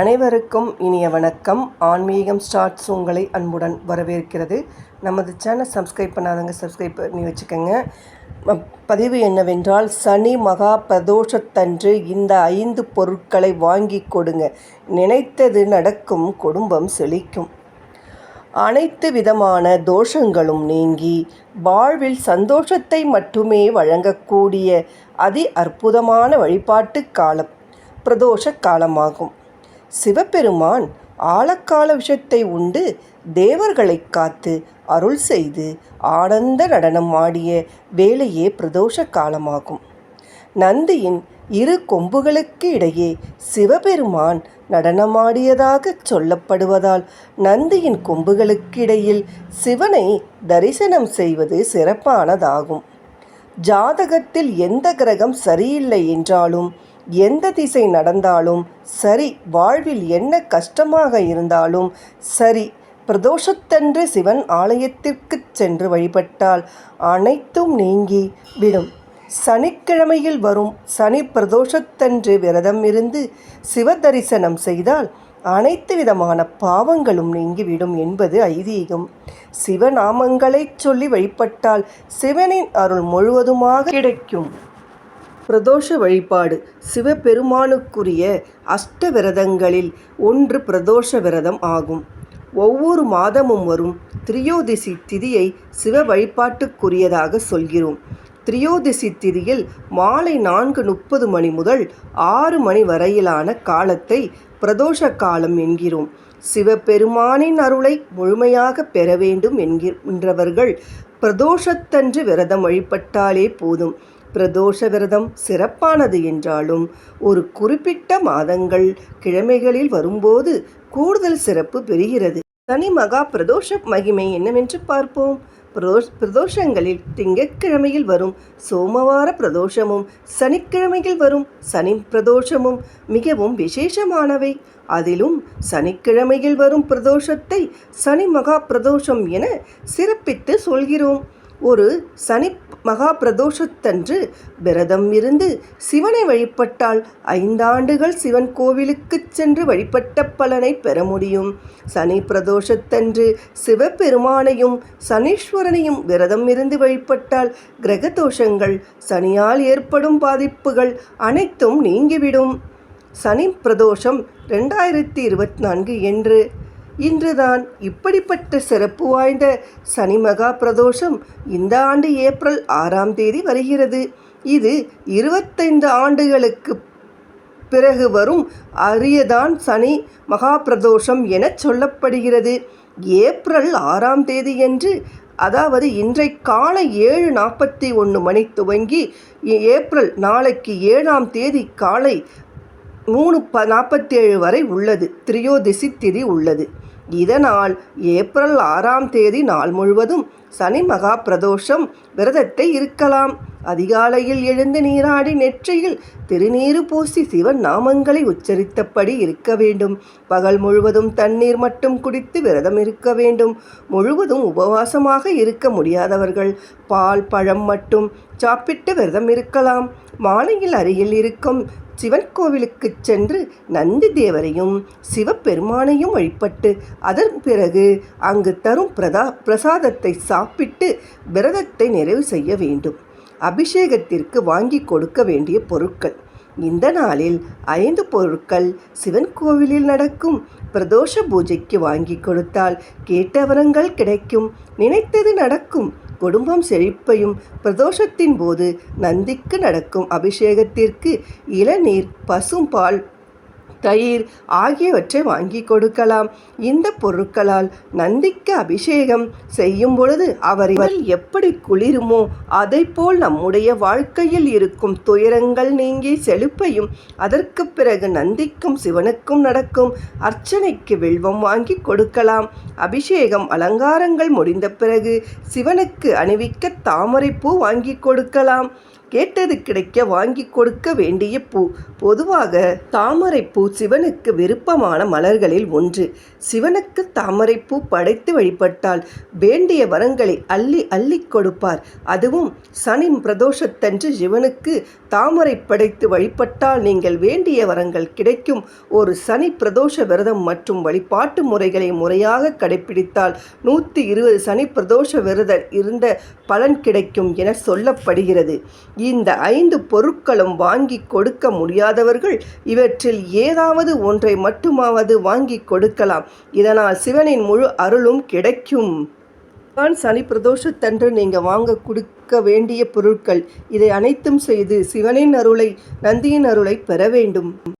அனைவருக்கும் இனிய வணக்கம். ஆன்மீகம் ஸ்டார்ட்ஸ் உங்களை அன்புடன் வரவேற்கிறது. நமது சேனல் சப்ஸ்கிரைப் பண்ணாதவங்க சப்ஸ்கிரைப் பண்ணி வச்சுக்கோங்க. பதிவு என்னவென்றால் சனி மகா பிரதோஷத்தன்று இந்த ஐந்து பொருட்களை வாங்கி கொடுங்க. நினைத்தது நடக்கும் குடும்பம் செழிக்கும். அனைத்து விதமான தோஷங்களும் நீங்கி வாழ்வில் சந்தோஷத்தை மட்டுமே வழங்கக்கூடிய அதி அற்புதமான வழிபாட்டு காலம் பிரதோஷ காலமாகும். சிவபெருமான் ஆழக்கால விஷத்தை உண்டு தேவர்களை காத்து அருள் செய்து ஆனந்த நடனம் ஆடிய வேலையே பிரதோஷ காலமாகும். நந்தியின் இரு கொம்புகளுக்கு இடையே சிவபெருமான் நடனமாடியதாகச் சொல்லப்படுவதால் நந்தியின் கொம்புகளுக்கு இடையில் சிவனை தரிசனம் செய்வது சிறப்பானதாகும். ஜாதகத்தில் எந்த கிரகம் சரியில்லை என்றாலும் எந்த திசை நடந்தாலும் சரி வாழ்வில் என்ன கஷ்டமாக இருந்தாலும் சரி பிரதோஷத்தன்று சிவன் ஆலயத்திற்குச் சென்று வழிபட்டால் அனைத்தும் நீங்கி விடும். சனிக்கிழமையில் வரும் சனி பிரதோஷத்தன்று விரதம் இருந்து சிவ தரிசனம் செய்தால் அனைத்து விதமான பாவங்களும் நீங்கிவிடும் என்பது ஐதீகம். சிவநாமங்களைச் சொல்லி வழிபட்டால் சிவனின் அருள் முழுவதுமாக கிடைக்கும். பிரதோஷ வழிபாடு. சிவபெருமானுக்குரிய அஷ்ட விரதங்களில் ஒன்று பிரதோஷ விரதம் ஆகும். ஒவ்வொரு மாதமும் வரும் திரியோதிசி திதியை சிவ வழிபாட்டுக்குரியதாக சொல்கிறோம். திரியோதிசி திதியில் மாலை நான்கு முப்பது மணி முதல் ஆறு மணி வரையிலான காலத்தை பிரதோஷ காலம் என்கிறோம். சிவபெருமானின் அருளை முழுமையாக பெற வேண்டும் என்கின்றவர்கள் பிரதோஷத்தன்று விரதம் வழிபட்டாலே போதும். பிரதோஷ விரதம் சிறப்பானது என்றாலும் ஒரு குறிப்பிட்ட மாதங்கள் கிழமைகளில் வரும்போது கூடுதல் சிறப்பு பெறுகிறது. சனி மகா பிரதோஷ மகிமை என்னவென்று பார்ப்போம். பிரதோஷ் பிரதோஷங்களில் திங்கட்கிழமையில் வரும் சோமவார பிரதோஷமும் சனிக்கிழமையில் வரும் சனி பிரதோஷமும் மிகவும் விசேஷமானவை. அதிலும் சனிக்கிழமையில் வரும் பிரதோஷத்தை சனி மகா பிரதோஷம் என சிறப்பித்து சொல்கிறோம். ஒரு சனி மகா பிரதோஷத்தன்று விரதம் இருந்து சிவனை வழிபட்டால் ஐந்தாண்டுகள் சிவன் கோவிலுக்கு சென்று வழிபட்ட பலனை பெற முடியும். சனி பிரதோஷத்தன்று சிவபெருமானையும் சனீஸ்வரனையும் விரதம் இருந்து வழிபட்டால் கிரக தோஷங்கள் சனியால் ஏற்படும் பாதிப்புகள் அனைத்தும் நீங்கிவிடும். சனி பிரதோஷம் ரெண்டாயிரத்தி இருபத்தி நான்கு என்று இன்றுதான் இப்படிப்பட்ட சிறப்பு வாய்ந்த சனி மகா பிரதோஷம் இந்த ஆண்டு ஏப்ரல் ஆறாம் தேதி வருகிறது. இது இருபத்தைந்து ஆண்டுகளுக்கு பிறகு வரும் அரியதான் சனி மகா பிரதோஷம் என சொல்லப்படுகிறது. ஏப்ரல் ஆறாம் தேதியன்று அதாவது இன்றை காலை ஏழு நாற்பத்தி ஒன்று மணி துவங்கி ஏப்ரல் நாளைக்கு ஏழாம் தேதி காலை மூணு ப நாற்பத்தேழு வரை உள்ளது. திரியோதிசி திதி உள்ளது. இதனால் ஏப்ரல் ஆறாம் தேதி நாள் முழுவதும் சனி மகா பிரதோஷம் விரதத்தை இருக்கலாம். அதிகாலையில் எழுந்து நீராடி நெற்றியில் திருநீறு பூசி சிவன் நாமங்களை உச்சரித்தபடி இருக்க வேண்டும். பகல் முழுவதும் தண்ணீர் மட்டும் குடித்து விரதம் இருக்க வேண்டும். முழுவதும் உபவாசமாக இருக்க முடியாதவர்கள் பால் பழம் மட்டும் சாப்பிட்டு விரதம் இருக்கலாம். மாலையில் அருகில் இருக்கும் சிவன் கோவிலுக்கு சென்று நந்தி தேவரையும் சிவபெருமானையும் வழிபட்டு அதன் பிறகு அங்கு தரும் பிரதா பிரசாதத்தை சாப்பிட்டு விரதத்தை நிறைவு செய்ய வேண்டும். அபிஷேகத்திற்கு வாங்கி கொடுக்க வேண்டிய பொருட்கள். இந்த நாளில் ஐந்து பொருட்கள் சிவன் கோவிலில் நடக்கும். பிரதோஷ பூஜைக்கு வாங்கி கொடுத்தால் கேட்ட வரங்கள் கிடைக்கும். நினைத்தது நடக்கும். குடும்பம் செழிப்பையும் பிரதோஷத்தின் போது நந்திக்கு நடக்கும் அபிஷேகத்திற்கு இளநீர் பசும்பால் தயிர் ஆகியவற்றை வாங்கி கொடுக்கலாம். இந்த பொருட்களால் நந்திக்கு அபிஷேகம் செய்யும் பொழுது அவர் எப்படி குளிருமோ அதைப்போல் நம்முடைய வாழ்க்கையில் இருக்கும் துயரங்கள் நீங்கி செழிப்பையும் அதற்கு பிறகு நந்திக்கும் சிவனுக்கும் நடக்கும் அர்ச்சனைக்கு வில்வம் வாங்கி கொடுக்கலாம். அபிஷேகம் அலங்காரங்கள் முடிந்த பிறகு சிவனுக்கு அணிவிக்க தாமரைப்பூ வாங்கி கொடுக்கலாம். கேட்டது கிடைக்க வாங்கி கொடுக்க வேண்டிய பூ. பொதுவாக தாமரைப்பூ சிவனுக்கு விருப்பமான மலர்களில் ஒன்று. சிவனுக்கு தாமரைப்பூ படைத்து வழிபட்டால் வேண்டிய வரங்களை அள்ளி அள்ளி கொடுப்பார். அதுவும் சனி பிரதோஷத்தன்று சிவனுக்கு தாமரை படைத்து வழிபட்டால் நீங்கள் வேண்டிய வரங்கள் கிடைக்கும். ஒரு சனி பிரதோஷ விரதம் மற்றும் வழிபாட்டு முறைகளை முறையாக கடைபிடித்தால் நூற்றி இருபது சனி பிரதோஷ விரதம் இருந்த பலன் கிடைக்கும் என சொல்லப்படுகிறது. இந்த ஐந்து பொருட்களும் வாங்கி கொடுக்க முடியாதவர்கள் இவற்றில் ஏதாவது ஒன்றை மட்டுமாவது வாங்கி கொடுக்கலாம். இதனால் சிவனின் முழு அருளும் கிடைக்கும். தான் சனி பிரதோஷத்தன்று நீங்கள் வாங்க கொடுக்க வேண்டிய பொருட்கள் இதை அனைத்தும் செய்து சிவனின் அருளை நந்தியின் அருளை பெற வேண்டும்.